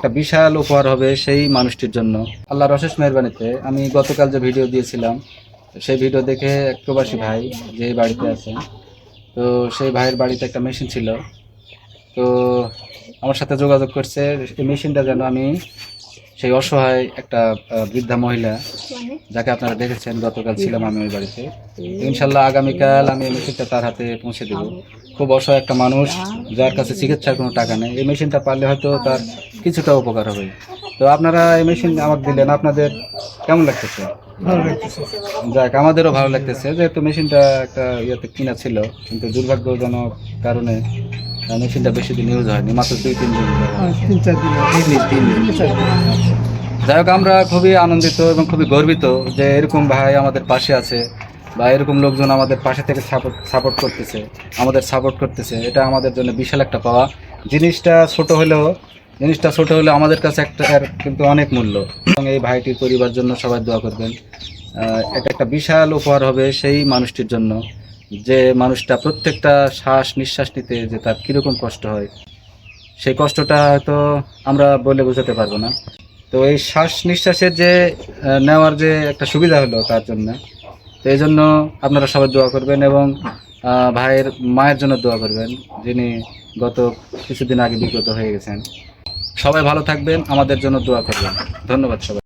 একটা বিশাল উপহার হবে সেই মানুষটির জন্য। আল্লাহর অশেষ মেহরবানিতে আমি গতকাল যে ভিডিও দিয়েছিলাম, সেই ভিডিও দেখে এক প্রবাসী ভাই যে বাড়িতে আছে, তো সেই ভাইয়ের বাড়িতে একটা মেশিন ছিল। তো আমার সাথে যোগাযোগ করছে, এই মেশিনটা যেন আমি সেই অসহায় একটা বৃদ্ধা মহিলা যাকে আপনারা দেখেছেন গতকাল ছিলাম আমি ওই বাড়িতে। ইনশাল্লাহ আগামীকাল আমি এই মেশিনটা তার হাতে পৌঁছে দেবো। খুব অসহায় একটা মানুষ যার কাছে চিকিৎসার কোনো টাকা নেই। এই মেশিনটা পারলে হয়তো তার কিছুটা উপকার হবে। তো আপনারা এই মেশিন আমাকে দিলেন আপনাদের কেমন লাগতেছে। যাক আমাদেরও ভালো লাগতেছে। যেহেতু মেশিনটা একটা ইয়েতে কিনা ছিল কিন্তু দুর্ভাগ্যজনক কারণে মেশিনটা বেশি দিন ইউজ হয়নি মাত্র দুই তিন দিন তিন চার দিন। তিন দিন তিন দিন। তিন চার যাই হোক আমরা খুবই আনন্দিত এবং খুবই গর্বিত যে এরকম ভাই আমাদের পাশে আছে বা এরকম লোকজন আমাদের পাশে থেকে সাপোর্ট সাপোর্ট করতেছে আমাদের সাপোর্ট করতেছে। এটা আমাদের জন্য বিশাল একটা পাওয়া। জিনিসটা ছোট হলেও জিনিসটা ছোট হলেও আমাদের কাছে একটা কিন্তু অনেক মূল্য। এবং এই ভাইটির পরিবার জন্য সবাই দোয়া করবেন। এটা একটা বিশাল উপহার হবে সেই মানুষটির জন্য। যে মানুষটা প্রত্যেকটা শ্বাস নিঃশ্বাস নিতে যে তার কীরকম কষ্ট হয়, সেই কষ্টটা হয়তো আমরা বলে বোঝাতে পারব না। তো এই শ্বাস নিঃশ্বাসের যে নেওয়ার যে একটা সুবিধা হলো তার জন্য, তো এই জন্য আপনারা সবাই দোয়া করবেন এবং ভাইয়ের মায়ের জন্য দোয়া করবেন, যিনি গত কিছুদিন আগে বিগত হয়ে গেছেন। সবাই ভালো থাকবেন, আমাদের জন্য দোয়া করবেন। ধন্যবাদ সবাই।